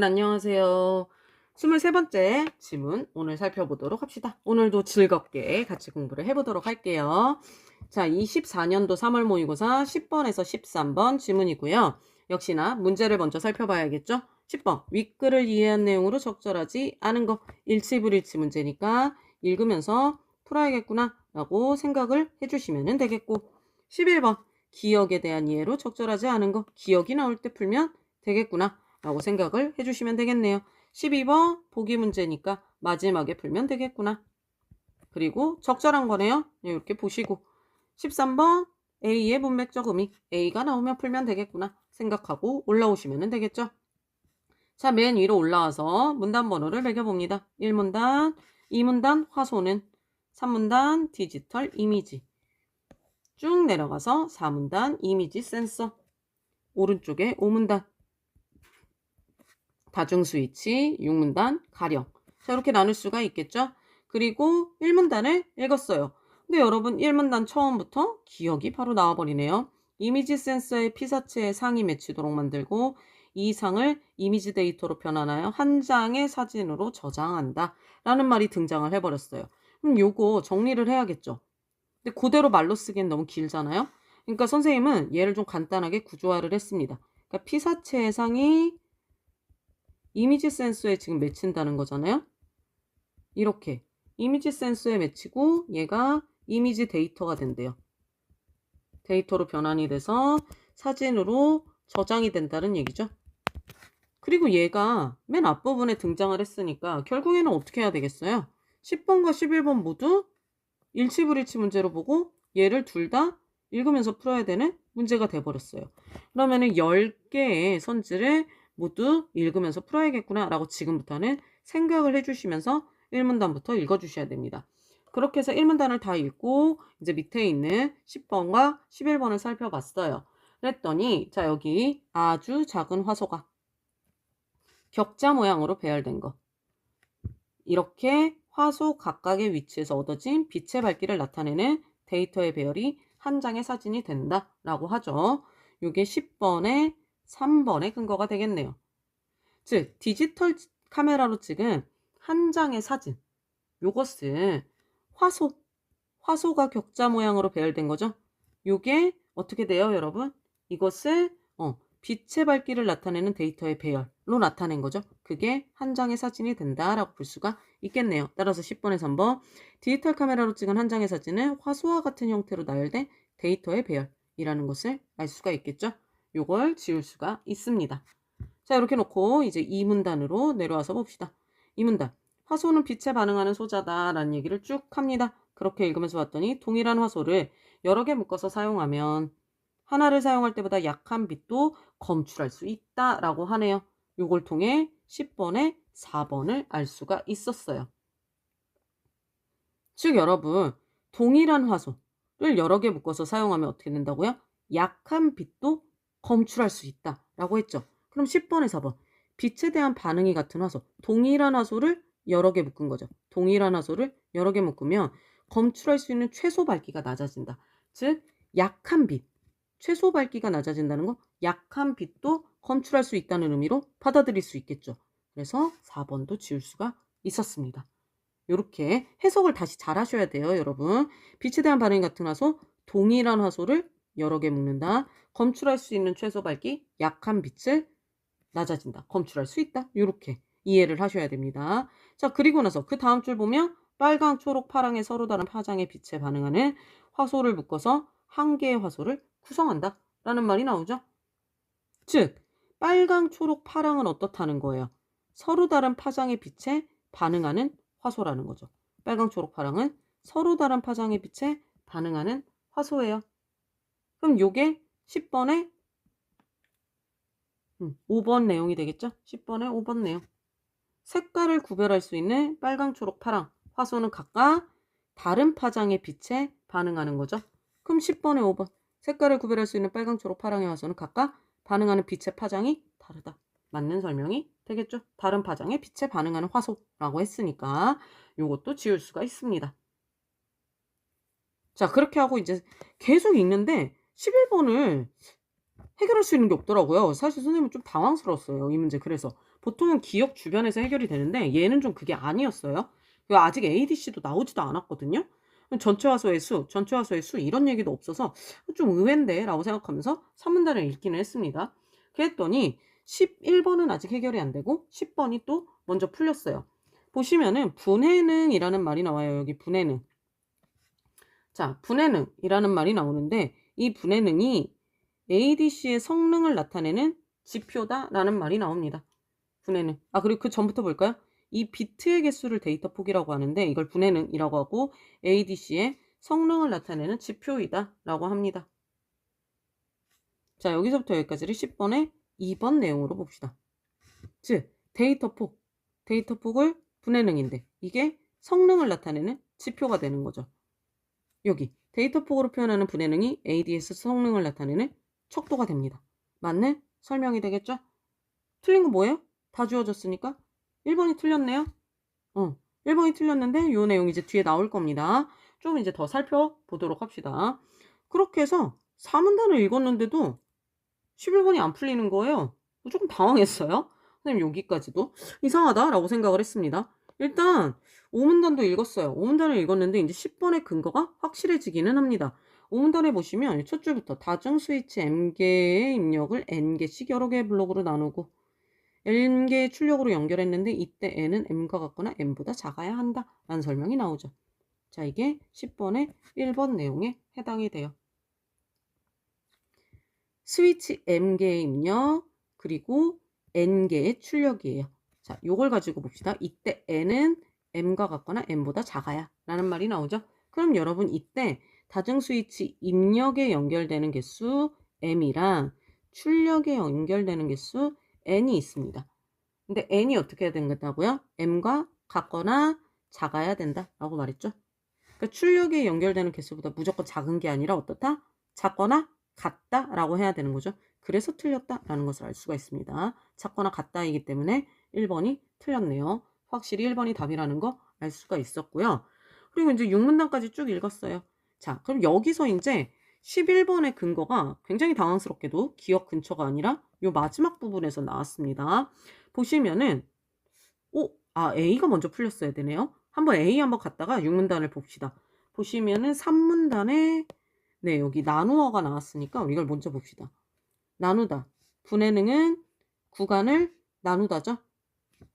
여러분 안녕하세요. 23번째 지문 오늘 살펴보도록 합시다. 오늘도 즐겁게 같이 공부를 해보도록 할게요. 자, 24년도 3월 모의고사 10번에서 13번 지문이고요. 역시나 문제를 먼저 살펴봐야겠죠? 10번 윗글을 이해한 내용으로 적절하지 않은 거 일치불일치 문제니까 읽으면서 풀어야겠구나 라고 생각을 해주시면 되겠고 11번 기억에 대한 이해로 적절하지 않은 거 기억이 나올 때 풀면 되겠구나 라고 생각을 해주시면 되겠네요. 12번 보기 문제니까 마지막에 풀면 되겠구나. 그리고 적절한 거네요. 이렇게 보시고 13번 A의 문맥적 의미 A가 나오면 풀면 되겠구나 생각하고 올라오시면 되겠죠. 자, 맨 위로 올라와서 문단 번호를 매겨봅니다. 1문단, 2문단 화소는 3문단 디지털 이미지 쭉 내려가서 4문단 이미지 센서 오른쪽에 5문단 다중 스위치 6문단 가령. 자 이렇게 나눌 수가 있겠죠? 그리고 1문단을 읽었어요. 근데 여러분 1문단 처음부터 기억이 바로 나와버리네요. 이미지 센서의 피사체에 상이 맺히도록 만들고 이 상을 이미지 데이터로 변환하여 한 장의 사진으로 저장한다. 라는 말이 등장을 해버렸어요. 그럼 요거 정리를 해야겠죠? 근데 그대로 말로 쓰기엔 너무 길잖아요? 그러니까 선생님은 얘를 좀 간단하게 구조화를 했습니다. 그러니까 피사체의 상이 이미지 센서에 지금 맺힌다는 거잖아요. 이렇게 이미지 센서에 맺히고 얘가 이미지 데이터가 된대요. 데이터로 변환이 돼서 사진으로 저장이 된다는 얘기죠. 그리고 얘가 맨 앞부분에 등장을 했으니까 결국에는 어떻게 해야 되겠어요? 10번과 11번 모두 일치불일치 문제로 보고 얘를 둘 다 읽으면서 풀어야 되는 문제가 돼버렸어요. 그러면 은 10개의 선지를 모두 읽으면서 풀어야겠구나 라고 지금부터는 생각을 해주시면서 1문단부터 읽어주셔야 됩니다. 그렇게 해서 1문단을 다 읽고 이제 밑에 있는 10번과 11번을 살펴봤어요. 그랬더니 자 여기 아주 작은 화소가 격자 모양으로 배열된 거 이렇게 화소 각각의 위치에서 얻어진 빛의 밝기를 나타내는 데이터의 배열이 한 장의 사진이 된다 라고 하죠. 이게 10번의 3번의 근거가 되겠네요. 즉 디지털 카메라로 찍은 한 장의 사진 요것은 화소 화소가 격자 모양으로 배열된 거죠. 요게 어떻게 돼요 여러분? 이것을 어, 빛의 밝기를 나타내는 데이터의 배열로 나타낸 거죠. 그게 한 장의 사진이 된다라고 볼 수가 있겠네요. 따라서 10번에 3번 디지털 카메라로 찍은 한 장의 사진은 화소와 같은 형태로 나열된 데이터의 배열이라는 것을 알 수가 있겠죠. 요걸 지울 수가 있습니다. 자, 이렇게 놓고 이제 이 문단으로 내려와서 봅시다. 이 문단. 화소는 빛에 반응하는 소자다 라는 얘기를 쭉 합니다. 그렇게 읽으면서 봤더니 동일한 화소를 여러 개 묶어서 사용하면 하나를 사용할 때보다 약한 빛도 검출할 수 있다 라고 하네요. 요걸 통해 10번에 4번을 알 수가 있었어요. 즉 여러분 동일한 화소를 여러 개 묶어서 사용하면 어떻게 된다고요? 약한 빛도 검출할 수 있다 라고 했죠. 그럼 10번에 4번. 빛에 대한 반응이 같은 화소. 동일한 화소를 여러 개 묶은 거죠. 동일한 화소를 여러 개 묶으면 검출할 수 있는 최소 밝기가 낮아진다. 즉 약한 빛. 최소 밝기가 낮아진다는 거 약한 빛도 검출할 수 있다는 의미로 받아들일 수 있겠죠. 그래서 4번도 지울 수가 있었습니다. 이렇게 해석을 다시 잘 하셔야 돼요, 여러분. 빛에 대한 반응 같은 화소, 동일한 화소를 여러 개 묶는다. 검출할 수 있는 최소 밝기, 약한 빛을 낮아진다. 검출할 수 있다. 이렇게 이해를 하셔야 됩니다. 자, 그리고 나서 그 다음 줄 보면 빨강, 초록, 파랑의 서로 다른 파장의 빛에 반응하는 화소를 묶어서 한 개의 화소를 구성한다. 라는 말이 나오죠. 즉, 빨강, 초록, 파랑은 어떻다는 거예요? 서로 다른 파장의 빛에 반응하는 화소라는 거죠. 빨강, 초록, 파랑은 서로 다른 파장의 빛에 반응하는 화소예요. 그럼 요게 10번에 5번 음, 내용이 되겠죠? 10번에 5번 내용. 색깔을 구별할 수 있는 빨강, 초록, 파랑. 화소는 각각 다른 파장의 빛에 반응하는 거죠. 그럼 10번에 5번. 색깔을 구별할 수 있는 빨강, 초록, 파랑의 화소는 각각 반응하는 빛의 파장이 다르다. 맞는 설명이 되겠죠? 다른 파장의 빛에 반응하는 화소라고 했으니까 이것도 지울 수가 있습니다. 자, 그렇게 하고 이제 계속 읽는데 11번을 해결할 수 있는 게 없더라고요. 사실 선생님은 좀 당황스러웠어요. 이 문제 그래서 보통은 기억 주변에서 해결이 되는데 얘는 좀 그게 아니었어요. 아직 ADC도 나오지도 않았거든요. 전체 화소의 수, 전체 화소의 수 이런 얘기도 없어서 좀 의외인데 라고 생각하면서 3문단을 읽기는 했습니다. 그랬더니 11번은 아직 해결이 안 되고 10번이 또 먼저 풀렸어요. 보시면은 분해능이라는 말이 나와요. 여기 분해능. 자, 분해능이라는 말이 나오는데 이 분해능이 ADC의 성능을 나타내는 지표다라는 말이 나옵니다. 분해능. 아, 그리고 그 전부터 볼까요? 이 비트의 개수를 데이터 폭이라고 하는데 이걸 분해능이라고 하고 ADC의 성능을 나타내는 지표이다라고 합니다. 자, 여기서부터 여기까지를 10번에 2번 내용으로 봅시다. 즉, 데이터 폭. 데이터 폭을 분해능인데 이게 성능을 나타내는 지표가 되는 거죠. 여기 데이터 폭으로 표현하는 분해능이 ADS 성능을 나타내는 척도가 됩니다. 맞는 설명이 되겠죠? 틀린 거 뭐예요? 다 주어졌으니까 1번이 틀렸네요. 어, 1번이 틀렸는데 요 내용 이제 뒤에 나올 겁니다. 좀 이제 더 살펴보도록 합시다. 그렇게 해서 4문단을 읽었는데도 11번이 안 풀리는 거예요. 조금 당황했어요. 선생님 여기까지도 이상하다라고 생각을 했습니다. 일단 5문단도 읽었어요. 5문단을 읽었는데 이제 10번의 근거가 확실해지기는 합니다. 5문단에 보시면 첫 줄부터 다중 스위치 M개의 입력을 N개씩 여러 개의 블록으로 나누고 N개의 출력으로 연결했는데 이때 N은 M과 같거나 M보다 작아야 한다 라는 설명이 나오죠. 자 이게 10번의 1번 내용에 해당이 돼요. 스위치 M개의 입력 그리고 N개의 출력이에요. 자, 요걸 가지고 봅시다. 이때 N은 M과 같거나 M보다 작아야 라는 말이 나오죠. 그럼 여러분 이때 다중 스위치 입력에 연결되는 개수 M이랑 출력에 연결되는 개수 N이 있습니다. 근데 N이 어떻게 해야 된다고요? M과 같거나 작아야 된다라고 말했죠. 그러니까 출력에 연결되는 개수보다 무조건 작은 게 아니라 어떻다? 작거나 같다라고 해야 되는 거죠. 그래서 틀렸다라는 것을 알 수가 있습니다. 작거나 같다이기 때문에 1번이 틀렸네요. 확실히 1번이 답이라는 거 알 수가 있었고요. 그리고 이제 6문단까지 쭉 읽었어요. 자, 그럼 여기서 이제 11번의 근거가 굉장히 당황스럽게도 기억 근처가 아니라 요 마지막 부분에서 나왔습니다. 보시면은 오, 아 A가 먼저 풀렸어야 되네요. 한번 A 한번 갔다가 6문단을 봅시다. 보시면은 3문단에 네, 여기 나누어가 나왔으니까 이걸 먼저 봅시다. 나누다. 분해능은 구간을 나누다죠.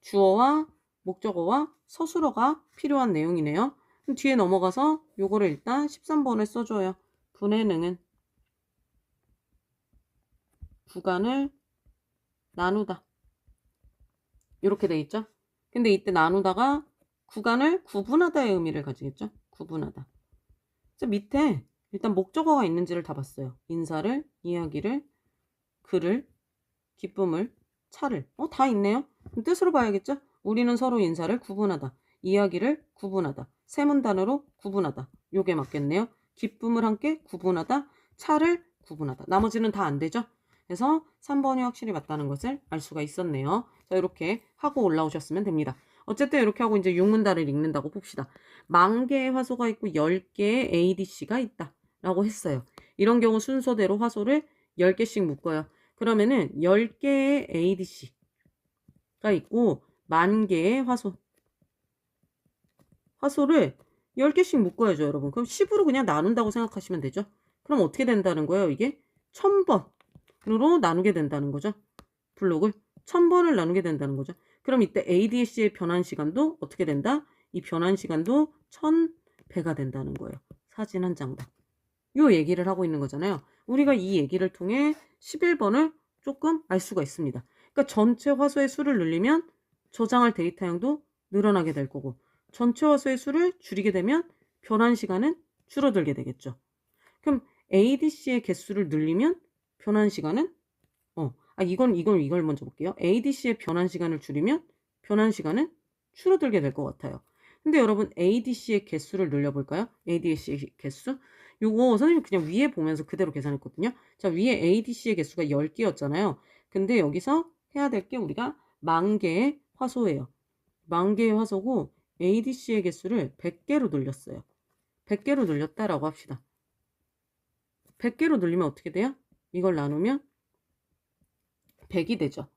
주어와 목적어와 서술어가 필요한 내용이네요. 뒤에 넘어가서 요거를 일단 13번에 써줘요. 분해능은 구간을 나누다. 이렇게 돼 있죠? 근데 이때 나누다가 구간을 구분하다의 의미를 가지겠죠? 구분하다. 자, 밑에 일단 목적어가 있는지를 다 봤어요. 인사를, 이야기를, 글을, 기쁨을, 차를. 어, 다 있네요. 뜻으로 봐야겠죠? 우리는 서로 인사를 구분하다. 이야기를 구분하다. 세문단으로 구분하다. 요게 맞겠네요. 기쁨을 함께 구분하다. 차를 구분하다. 나머지는 다 안 되죠? 그래서 3번이 확실히 맞다는 것을 알 수가 있었네요. 자, 이렇게 하고 올라오셨으면 됩니다. 어쨌든 이렇게 하고 이제 6문단을 읽는다고 봅시다. 만 개의 화소가 있고 10개의 ADC가 있다. 라고 했어요. 이런 경우 순서대로 화소를 10개씩 묶어요. 그러면은 10개의 ADC가 있고 만 개의 화소. 화소를 10개씩 묶어야죠, 여러분. 그럼 10으로 그냥 나눈다고 생각하시면 되죠. 그럼 어떻게 된다는 거예요? 이게 1000번으로 나누게 된다는 거죠. 블록을 1000번을 나누게 된다는 거죠. 그럼 이때 ADC의 변환 시간도 어떻게 된다? 이 변환 시간도 1000배가 된다는 거예요. 사진 한 장당. 요 얘기를 하고 있는 거잖아요. 우리가 이 얘기를 통해 11번을 조금 알 수가 있습니다. 그러니까 전체 화소의 수를 늘리면 저장할 데이터량도 늘어나게 될 거고 전체 화소의 수를 줄이게 되면 변환 시간은 줄어들게 되겠죠. 그럼 ADC의 개수를 늘리면 변환 시간은 어, 아 이건 이걸 이걸 먼저 볼게요. ADC의 변환 시간을 줄이면 변환 시간은 줄어들게 될 것 같아요. 근데 여러분 ADC의 개수를 늘려볼까요? ADC의 개수? 요거 선생님 그냥 위에 보면서 그대로 계산했거든요. 자, 위에 ADC의 개수가 10개였잖아요. 근데 여기서 해야 될 게 우리가 만 개의 화소예요. 만 개의 화소고 ADC의 개수를 100개로 늘렸어요. 100개로 늘렸다라고 합시다. 100개로 늘리면 어떻게 돼요? 이걸 나누면 100이 되죠.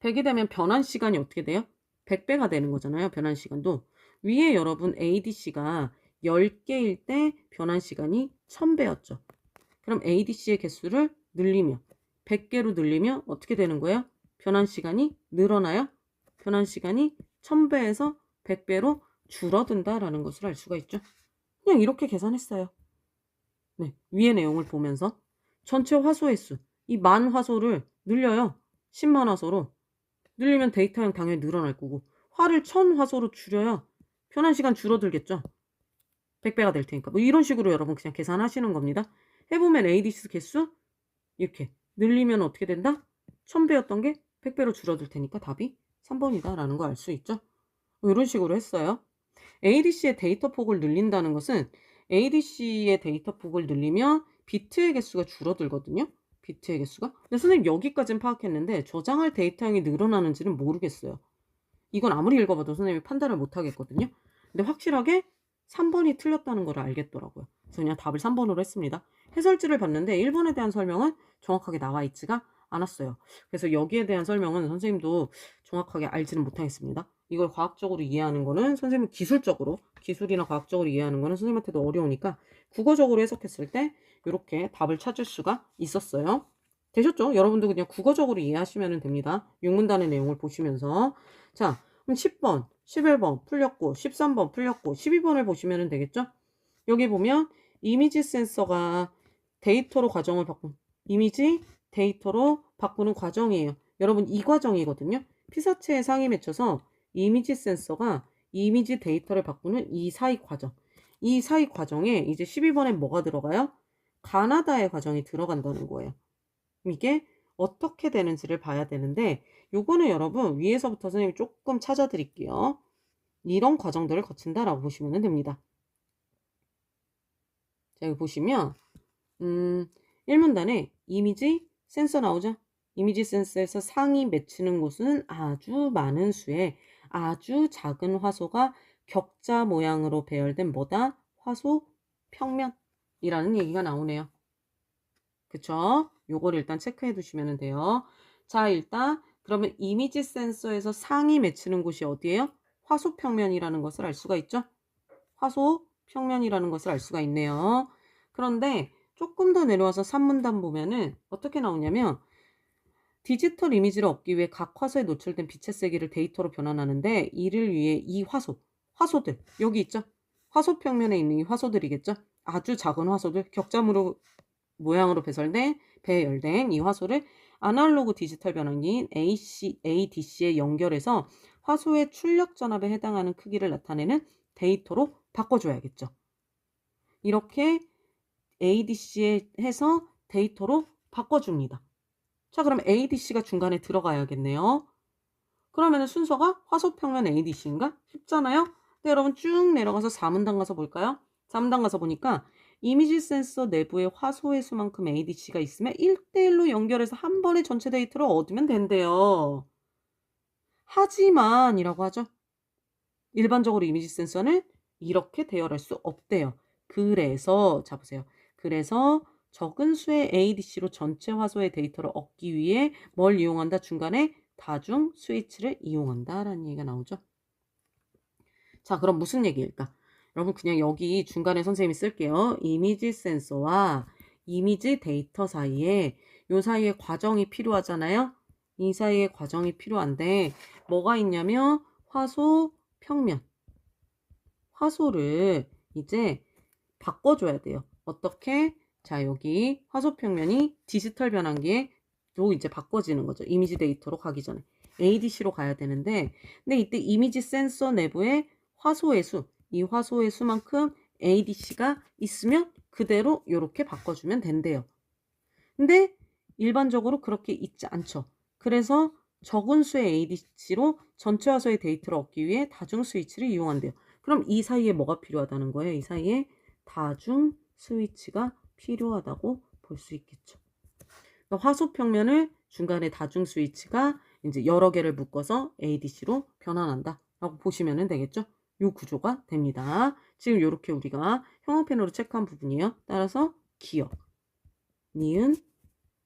100이 되면 변환 시간이 어떻게 돼요? 100배가 되는 거잖아요. 변환 시간도. 위에 여러분 ADC가 10개일 때 변환 시간이 1000배였죠. 그럼 ADC의 개수를 늘리면 100개로 늘리면 어떻게 되는 거예요? 변환 시간이 늘어나요? 변환 시간이 1000배에서 100배로 줄어든다라는 것을 알 수가 있죠. 그냥 이렇게 계산했어요. 네, 위의 내용을 보면서 전체 화소의 수, 이 만 화소를 늘려요. 10만 화소로. 늘리면 데이터량 당연히 늘어날 거고 화를 1000 화소로 줄여야 변환 시간 줄어들겠죠. 100배가 될 테니까. 뭐 이런 식으로 여러분 그냥 계산하시는 겁니다. 해보면 ADC 개수 이렇게 늘리면 어떻게 된다? 1000배였던 게 100배로 줄어들 테니까 답이 3번이다 라는 거 알 수 있죠. 이런 식으로 했어요. ADC의 데이터 폭을 늘린다는 것은 ADC의 데이터 폭을 늘리면 비트의 개수가 줄어들거든요. 비트의 개수가. 근데 선생님 여기까지는 파악했는데 저장할 데이터량이 늘어나는지는 모르겠어요. 이건 아무리 읽어봐도 선생님이 판단을 못 하겠거든요. 근데 확실하게 3번이 틀렸다는 걸 알겠더라고요. 그래서 그냥 답을 3번으로 했습니다. 해설지를 봤는데 1번에 대한 설명은 정확하게 나와 있지가 않았어요. 그래서 여기에 대한 설명은 선생님도 정확하게 알지는 못하겠습니다. 이걸 과학적으로 이해하는 거는 선생님 기술적으로 기술이나 과학적으로 이해하는 거는 선생님한테도 어려우니까 국어적으로 해석했을 때 이렇게 답을 찾을 수가 있었어요. 되셨죠? 여러분도 그냥 국어적으로 이해하시면 됩니다. 육문단의 내용을 보시면서 자 그럼 10번, 11번 풀렸고 13번 풀렸고 12번을 보시면 되겠죠? 여기 보면 이미지 센서가 데이터로 과정을 바꾼 이미지 데이터로 바꾸는 과정이에요. 여러분 이 과정이거든요. 피사체에 상이 맺혀서 이미지 센서가 이미지 데이터를 바꾸는 이 사이 과정. 이 사이 과정에 이제 12번에 뭐가 들어가요? 가나다의 과정이 들어간다는 거예요. 이게 어떻게 되는지를 봐야 되는데 요거는 여러분 위에서부터 선생님이 조금 찾아드릴게요. 이런 과정들을 거친다라고 보시면 됩니다. 자, 여기 보시면 음, 1문단에 이미지 센서 나오죠? 이미지 센서에서 상이 맺히는 곳은 아주 많은 수의 아주 작은 화소가 격자 모양으로 배열된 뭐다? 화소 평면이라는 얘기가 나오네요. 그쵸? 요거를 일단 체크해 두시면 돼요. 자, 일단 그러면 이미지 센서에서 상이 맺히는 곳이 어디예요? 화소 평면이라는 것을 알 수가 있죠? 화소 평면이라는 것을 알 수가 있네요. 그런데 조금 더 내려와서 3문단 보면은 어떻게 나오냐면 디지털 이미지를 얻기 위해 각 화소에 노출된 빛의 세기를 데이터로 변환하는데 이를 위해 이 화소, 화소들 여기 있죠? 화소 평면에 있는 이 화소들이겠죠? 아주 작은 화소들 격자무로 모양으로 배설된 배열된 이 화소를 아날로그 디지털 변환기인 AC, ADC에 연결해서 화소의 출력 전압에 해당하는 크기를 나타내는 데이터로 바꿔줘야겠죠. 이렇게 ADC에 해서 데이터로 바꿔줍니다. 자, 그럼 ADC가 중간에 들어가야겠네요. 그러면 순서가 화소평면 ADC인가? 쉽잖아요? 네, 여러분 쭉 내려가서 4문단 가서 볼까요? 4문단 가서 보니까 이미지 센서 내부에 화소의 수만큼 ADC가 있으면 1대1로 연결해서 한 번에 전체 데이터를 얻으면 된대요. 하지만 이라고 하죠. 일반적으로 이미지 센서는 이렇게 대열할 수 없대요. 그래서 자 보세요. 그래서 적은 수의 ADC로 전체 화소의 데이터를 얻기 위해 뭘 이용한다? 중간에 다중 스위치를 이용한다 라는 얘기가 나오죠. 자, 그럼 무슨 얘기일까? 여러분 그냥 여기 중간에 선생님이 쓸게요. 이미지 센서와 이미지 데이터 사이에 요 사이에 과정이 필요하잖아요. 이 사이에 과정이 필요한데 뭐가 있냐면 화소 평면. 화소를 이제 바꿔줘야 돼요. 어떻게? 자, 여기 화소 평면이 디지털 변환기에 또 이제 바꿔지는 거죠. 이미지 데이터로 가기 전에. ADC로 가야 되는데, 근데 이때 이미지 센서 내부에 화소의 수, 이 화소의 수만큼 ADC가 있으면 그대로 이렇게 바꿔주면 된대요. 근데 일반적으로 그렇게 있지 않죠. 그래서 적은 수의 ADC로 전체 화소의 데이터를 얻기 위해 다중 스위치를 이용한대요. 그럼 이 사이에 뭐가 필요하다는 거예요? 이 사이에 다중 스위치가 필요하다고 볼 수 있겠죠. 그러니까 화소 평면을 중간에 다중 스위치가 이제 여러 개를 묶어서 ADC로 변환한다라고 보시면 되겠죠. 요 구조가 됩니다. 지금 이렇게 우리가 형광펜으로 체크한 부분이에요. 따라서 기억, 니은,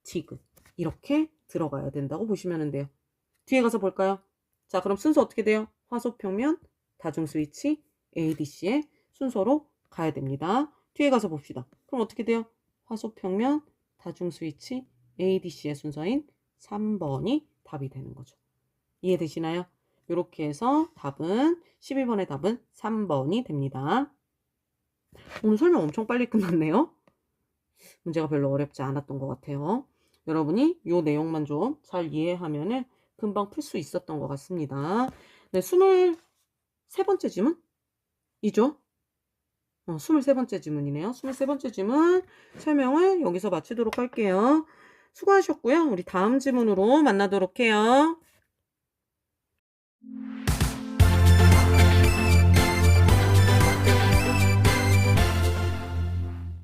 디귿 이렇게 들어가야 된다고 보시면 돼요. 뒤에 가서 볼까요? 자, 그럼 순서 어떻게 돼요? 화소평면, 다중스위치, ADC의 순서로 가야 됩니다. 뒤에 가서 봅시다. 그럼 어떻게 돼요? 화소평면, 다중 스위치, ADC의 순서인 3번이 답이 되는 거죠. 이해되시나요? 이렇게 해서 답은 12번의 답은 3번이 됩니다. 오늘 설명 엄청 빨리 끝났네요. 문제가 별로 어렵지 않았던 것 같아요. 여러분이 이 내용만 좀 잘 이해하면 은 금방 풀 수 있었던 것 같습니다. 네, 23번째 지문? 이죠? 어, 23번째 지문이네요. 23번째 지문 설명을 여기서 마치도록 할게요. 수고하셨고요. 우리 다음 지문으로 만나도록 해요.